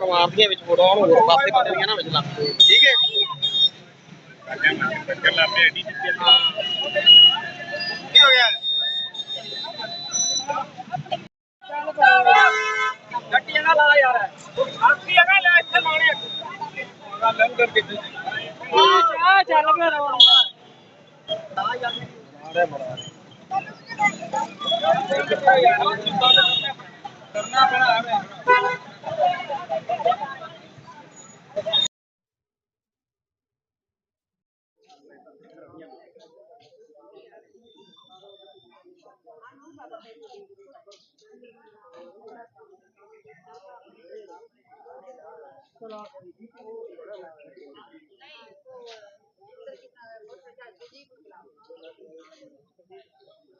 ਪਰਿਵਾਰ ਦੀਆਂ ਵਿੱਚ ਫੋਟੋਆਂ ਨੂੰ ਹੋਰ ਪਾਸੇ ਕਰ ਦੇਣੀਆਂ ਨਾ ਵਿੱਚ ਲੱਗ ਠੀਕ ਹੈ। ਕੀ ਹੋ ਗਿਆ? ਗੱਡੀ ਜਗ੍ਹਾ ਲਾ ਯਾਰ। ਆਪੀ ਜਗ੍ਹਾ ਲੈ ਇੱਥੇ ਲਾਉਣੇ ਆ। ਲੰਗਰ ਕਿੱਥੇ ਆ ਚੱਲ ਰਵਾਂਗਾ ਆ ਯਾਰ ਮਾਰੇ ਮਾਰੇ ਕਰਨਾ ਪੈਣਾ ਹੈ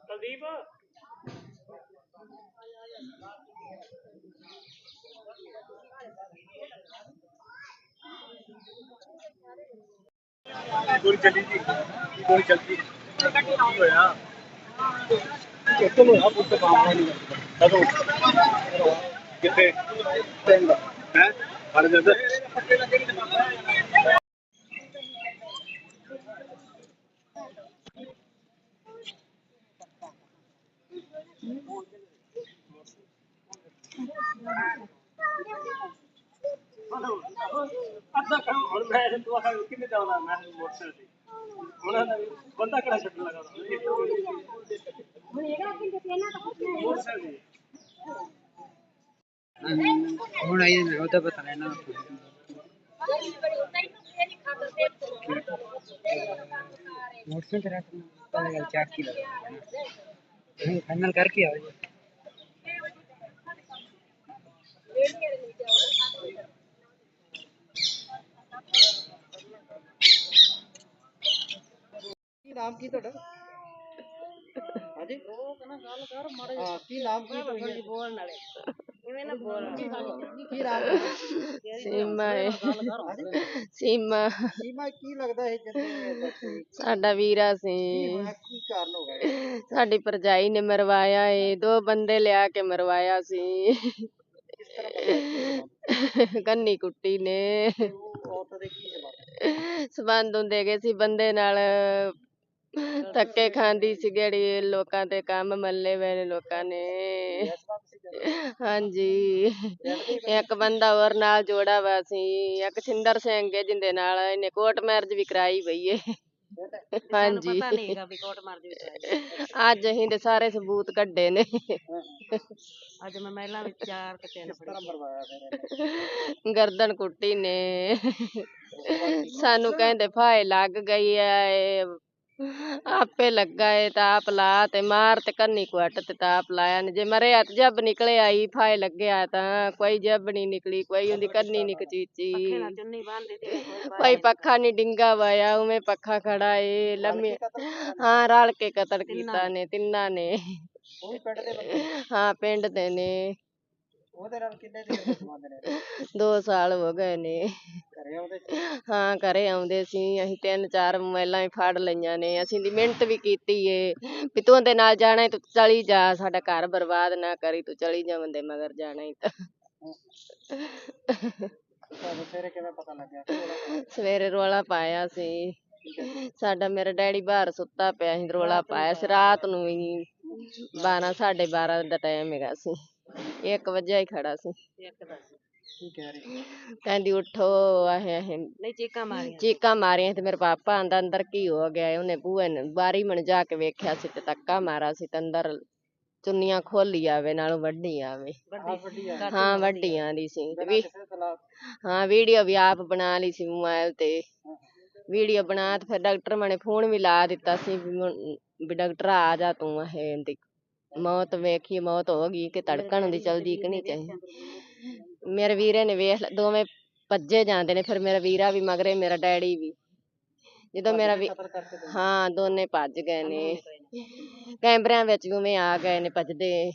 ਕੁਲਦੀਪ ਗੋਲੀ ਚੱਲੀ ਜੀ ਗੋਲੀ ਚੱਲਦੀ ਕੀ ਹੋਇਆ ਚਲੋ ਆ ਪੁੱਤ ਕੰਮ ਨਹੀਂ ਕਦੋਂ ਕਿੱਥੇ ਪਿੰਡ ਹੈ ਹਰ ਜਦ ਅੱਧਾ ਕੰਮ ਹੁਣ ਮੈਂ ਤੂੰ ਆਹ ਕਿੰਨੇ ਜਾਣਾ ਮੈਂ ਮੋਟਰਸਾਈਕਲ ਤੇ ਉਹਨਾਂ ਦਾ ਬੰਦਾ ਕਿਹੜਾ ਛੱਡਣ ਲੱਗਾ ਮੋਟਰਸਾਈਕਲ ਤੇ ਹੁਣ ਆਈ ਉਹ ਤਾਂ ਪਤਾ ਨਹੀਂ ਨਾ मोटरसाइकिल तेरा पता लगा चार की लगा नहीं फाइनल करके आओ जी ਕੀ ਨਾਮ ਕੀ ਤੁਹਾਡਾ ਹਾਂਜੀ ਗੱਲ ਕਰ ਮਾੜਾ ਹਾਂ ਕੀ ਨਾਮ ਕੀ ਤੁਹਾਡਾ ਬੋਲਣ ਵਾਲੇ ਇਵੇਂ ਨਾ ਬੋਲ ਕੀ ਨਾਮ ਸੀਮਾ ਹੈ ਸੀਮਾ ਸੀਮਾ ਕੀ ਲੱਗਦਾ ਹੈ ਜਿੰਨੇ ਸਾਡਾ ਵੀਰਾ ਸੀ ਕੀ ਕਾਰਨ ਹੋ ਗਿਆ ਸਾਡੀ ਭਰਜਾਈ ਨੇ ਮਰਵਾਇਆ ਏ ਦੋ ਬੰਦੇ ਲਿਆ ਕੇ ਮਰਵਾਇਆ ਸੀ ਕੰਨੀ ਕੁੱਟੀ ਨੇ ਦੇ ਸਬੰਧ ਹੁੰਦੇ ਗਏ ਸੀ ਬੰਦੇ ਨਾਲ ਧੱਕੇ ਖਾਂਦੀ ਸੀ ਜਿਹੜੀ ਲੋਕਾਂ ਤੇ ਕੰਮ ਮੱਲੇ ਵੇ ਨੇ ਲੋਕਾਂ ਨੇ ਹਾਂਜੀ। ਇੱਕ ਬੰਦਾ ਹੋਰ ਨਾਲ ਜੋੜਾ ਵਾ ਸੀ ਇੱਕ ਛਿੰਦਰ ਸਿੰਘ ਹੈ ਜਿੰਦੇ ਨਾਲ ਇਹਨੇ ਕੋਰਟ ਮੈਰਿਜ ਵੀ ਕਰਾਈ ਪਈ ਏ ਹਾਂਜੀ। ਪਤਾ ਨਹੀਂਗਾ ਵੀ ਕੋਟ ਮਾਰ ਦੇ ਅੱਜ ਅਸੀਂ ਦੇ ਸਾਰੇ ਸਬੂਤ ਕੱਢੇ ਨੇ। ਅੱਜ ਮੈਂ ਮਹਿਲਾਂ ਵਿੱਚ ਚਾਰ ਕਿ ਤਿੰਨ? ਗਰਦਨ ਕੁੱਟੀ ਨੇ। ਸਾਨੂੰ ਕਹਿੰਦੇ ਫਾਇ ਲੱਗ ਗਈ ਐ ਆਪੇ ਲੱਗਾ ਏ ਤਾਂ ਆਪ ਲਾ ਤੇ ਮਾਰ ਤੇ ਕੰਨੀ ਕੁੱਟ ਤੇ ਤਾਂ ਆਪ ਲਾਇਆ ਨੇ। ਜੇ ਮਰਿਆ ਤੇ ਜੱਬ ਨਿਕਲੇ ਆਈ ਫਾਇ ਲੱਗਿਆ ਤਾਂ ਕੋਈ ਜੱਬ ਨਹੀਂ ਨਿਕਲੀ ਕੋਈ ਉਹਦੀ ਕੰਨੀ ਨਹੀਂ ਕਚੀਚੀ ਨਾਲ ਚੁੰਨੀ ਬੰਨ੍ਹਦੀ ਤੇ ਕੋਈ ਪੱਖਾ ਨਹੀਂ ਡਿੰਗਾ ਵਾਇਆ ਉਵੇਂ ਪੱਖਾ ਖੜਾ ਏ ਲੰਮੇ ਹਾਂ ਰਲ ਕੇ ਕਤਲ ਕੀਤਾ ਨੇ। ਤਿੰਨਾਂ ਨੇ। ਹਾਂ ਪਿੰਡ ਦੇ ਨੇ। ਉਹਦੇ ਨਾਲ ਕਿੰਨੇ ਦਿਨ ਦੇ ਸੰਬੰਧ ਨੇ? ਦੋ ਸਾਲ ਹੋ ਗਏ ਨੇ। ਘਰੇ ਆਉਂਦੇ ਸੀ? ਹਾਂ ਘਰੇ ਆਉਂਦੇ ਸੀ। ਅਸੀਂ ਤਿੰਨ ਚਾਰ ਮੋਬਾਈਲਾਂ ਹੀ ਫੜ ਲਈਆਂ ਨੇ। ਅਸੀਂ ਦੀ ਮਿਹਨਤ ਵੀ ਕੀਤੀ ਏ। ਵੀ ਤੂੰ ਉਹਦੇ ਨਾਲ ਜਾਣਾ ਈ ਤੂੰ ਚਲੀ ਜਾ। ਸਾਡਾ ਘਰ ਬਰਬਾਦ ਨਾ ਕਰੀ ਤੂੰ ਚਲੀ ਜਾ ਬੰਦੇ ਮਗਰ ਜਾਣਾ ਹੀ ਤਾਂ। ਤੁਹਾਨੂੰ ਸਵੇਰੇ ਕਿਵੇਂ ਪਤਾ ਲੱਗਿਆ? ਸਵੇਰੇ ਰੋਲਾ ਪਾਇਆ ਸੀ। ਸਾਡਾ ਮੇਰਾ ਡੈਡੀ ਬਾਹਰ ਸੁੱਤਾ ਪਿਆ ਸੀ ਰੋਲਾ ਪਾਇਆ ਸੀ। ਰਾਤ ਨੂੰ ਵੀ 12 12:30 ਦਾ ਟਾਈਮ ਹੈਗਾ ਸੀ। 1 ਵਜੇ ਹੀ ਖੜਾ ਸੀ। ਇੱਕ ਦਾ ਕੀ ਕਹਿ ਰਹੀ? ਕਹਿੰਦੀ ਉੱਠੋ ਆਹ ਆਹ। ਨਹੀਂ ਚੀਕਾਂ ਮਾਰੀਆਂ। ਚੀਕਾਂ ਮਾਰੀਆਂ ਤੇ ਮੇਰੇ ਪਾਪਾ ਆਂਦਾ ਅੰਦਰ ਕੀ ਹੋ ਗਿਆ ਏ? ਉਹਨੇ ਬੂਹੇ ਨੇ ਬਾਰੀ ਮਣ ਜਾ ਕੇ ਵੇਖਿਆ ਸੀ ਤੇ ਧੱਕਾ ਮਾਰਾ ਸੀ ਤੇ ਅੰਦਰ ਚੁੰਨੀਆਂ ਖੋਲੀ ਆਵੇ ਨਾਲੋਂ ਵੱਡੀ ਆਵੇ। ਆ ਵੱਡੀ ਆ। ਹਾਂ ਵੱਡੀਆਂ ਦੀ ਸੀ। ਤੇ ਵੀ ਕਿਸੇ ਹਾਂ ਵੀਡੀਓ ਵੀ ਆਪ ਬਣਾ ਲਈ ਸੀ ਮੋਬਾਈਲ ਤੇ। ਵੀਡੀਓ ਬਣਾ ਤੇ ਫਿਰ ਡਾਕਟਰ ਮਨੇ ਫੋਨ ਵੀ ਲਾ ਦਿੱਤਾ ਸੀ ਵੀ ਮੁੰ- ਵੀ ਡਾਕਟਰ ਆ ਜਾ ਤੂੰ ਇਹ ਮੌਤ ਵੇਖੀ ਮੌਤ ਹੋ ਗਈ ਕਿ ਧੜਕਣ ਦੀ ਚਲਦੀ ਕਿ ਨਹੀਂ ਚਾਹੀ ਮੇਰੇ ਵੀਰੇ ਨੇ ਵੇਖ ਦੋਵੇਂ ਭੱਜੇ ਜਾਂਦੇ ਨੇ ਫਿਰ ਮੇਰਾ ਵੀਰਾ ਵੀ ਮਗਰੇ ਮੇਰਾ ਡੈਡੀ ਵੀ। ਜਦੋਂ ਮੇਰਾ ਵੀ ਹਾਂ ਦੋਨੇ ਭੱਜ ਗਏ ਨੇ। ਕੈਮਰਿਆਂ ਵਿੱਚ ਵੀ ਉਵੇਂ ਆ ਗਏ ਨੇ ਭੱਜਦੇ।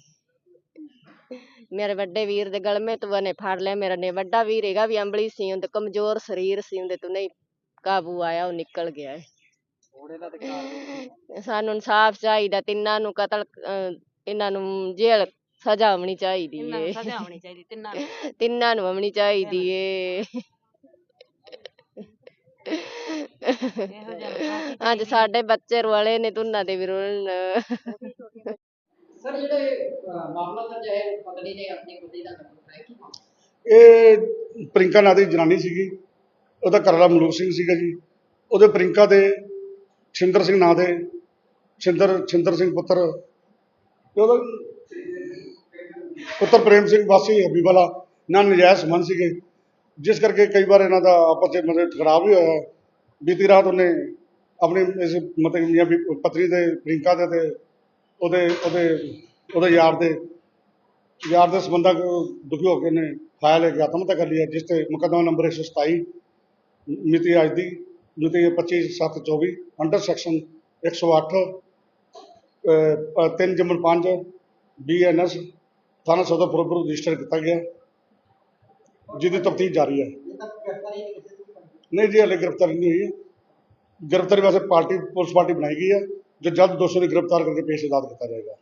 ਮੇਰੇ ਵੱਡੇ ਵੀਰ ਦੇ ਗਲਮੇ ਤੋਂ ਉਹਨੇ ਫੜ ਲਿਆ ਮੇਰਾ ਨੇ ਵੱਡਾ ਵੀਰ ਹੈਗਾ ਵੀ ਅੰਬਲੀ ਸੀ ਉਹਦੇ ਕਮਜ਼ੋਰ ਸਰੀਰ ਸੀ ਉਹਦੇ ਤੋਂ ਨਹੀਂ ਕਾਬੂ ਆਇਆ ਉਹ ਨਿਕਲ ਗਿਆ। ਹੈ ਸਾਨੂੰ ਇਨਸਾਫ ਚਾਹੀਦਾ ਤਿੰਨਾਂ ਨੂੰ ਕਤਲ ਇਹਨਾਂ ਨੂੰ ਜੇਲ੍ਹ ਸਜ਼ਾ ਹੋਣੀ ਚਾਹੀਦੀ ਇਹਨਾਂ ਨੂੰ ਏ। ਸਜ਼ਾ ਹੋਣੀ ਚਾਹੀਦੀ ਤਿੰਨਾਂ ਨੂੰ। ਤਿੰਨਾਂ ਨੂੰ ਹੋਣੀ ਚਾਹੀਦੀ ਏ ਇਹੋ ਜਿਹਾ ਅੱਜ ਸਾਡੇ ਬੱਚੇ ਰੁਆਲੇ ਨੇ ਤੁਨਾਂ ਦੇ ਵੀ ਰੁਲਣ। ਸਰ ਜਿਹੜੇ ਅਹ, ਮਾਮਲਾ ਦਰਜ ਹੈ ਪਤਨੀ ਨੇ ਆਪਣੀ ਪਤੀ ਦਾ ਕਤਲ ਕਰਾਇਆ ਕੀ ਮਾਮਲਾ? ਇਹ ਪ੍ਰਿੰਕਾ ਨਾਂ ਦੀ ਜਨਾਨੀ ਸੀਗੀ। ਉਹਦਾ ਘਰ ਵਾਲਾ ਮਲੂਕ ਸਿੰਘ ਸੀਗਾ ਜੀ। ਉਹਦੇ ਪ੍ਰਿੰਕਾ ਦੇ ਛਿੰਦਰ ਸਿੰਘ ਨਾਂ ਦੇ ਛਿੰਦਰ ਛਿੰਦਰ ਸਿੰਘ ਪੁੱਤਰ ਤੇ ਉਹਦਾ ਪੁੱਤਰ ਪ੍ਰੇਮ ਸਿੰਘ ਵਾਸੀ ਹਬੀਬਾਲਾ ਨਾਲ ਨਜਾਇਜ਼ ਮਨ ਸੀਗੇ। ਜਿਸ ਕਰਕੇ ਕਈ ਵਾਰ ਇਹਨਾਂ ਦਾ ਆਪਸ ਵਿੱਚ ਮਤਲਬ ਖਰਾਬ ਵੀ ਹੋਇਆ। ਬੀਤੀ ਰਾਤ ਉਹਨੇ ਆਪਣੇ ਇਸ ਮਤਲਬ ਮੀਆਂ ਪਤਨੀ ਦੇ ਪ੍ਰਿੰਕਾ ਦੇ ਤੇ ਉਹਦੇ ਉਹਦੇ ਉਹਦੇ ਯਾਰ ਦੇ ਯਾਰ ਦੇ ਸੰਬੰਧਾਂ ਦੁਖੀ ਹੋ ਕੇ ਨੇ ਫਾਇਲ ਇੱਕ ਆਤਮ ਹੱਤਿਆ ਕਰ ਲਿਆ ਜਿਸ ਤੇ ਮੁਕੱਦਮਾ ਨੰਬਰ 127 ਮਿਤੀ ਅੱਜ ਦੀ, ਮਿਤੀ 25/7/24 ਅੰਡਰ ਸੈਕਸ਼ਨ 108 3 ਜਮਨ 5 ਬੀਐਨਐਸ ਥਾਣਾ ਸਦਰ ਫਿਰੋਜ਼ਪੁਰ ਰਜਿਸਟਰ ਕੀਤਾ ਗਿਆ। ਜਿਹਦੀ ਤਫਤੀਸ਼ ਜਾਰੀ ਹੈ। ਨਹੀਂ ਨਹੀਂ ਜੀ, ਹਲੇ ਗ੍ਰਿਫਤਾਰੀ ਨਹੀਂ ਹੋਈ। ਹੈ ਗ੍ਰਿਫਤਾਰੀ ਵਾਸਤੇ ਪਾਰਟੀ, ਪੁਲਿਸ ਪਾਰਟੀ ਬਣਾਈ ਗਈ ਹੈ। ਜੋ ਜਲਦ ਦੋਸ਼ੀ ਨੂੰ ਗ੍ਰਿਫਤਾਰ ਕਰਕੇ ਪੇਸ਼ ਅਦਾਲਤ ਕੀਤਾ ਜਾਏਗਾ।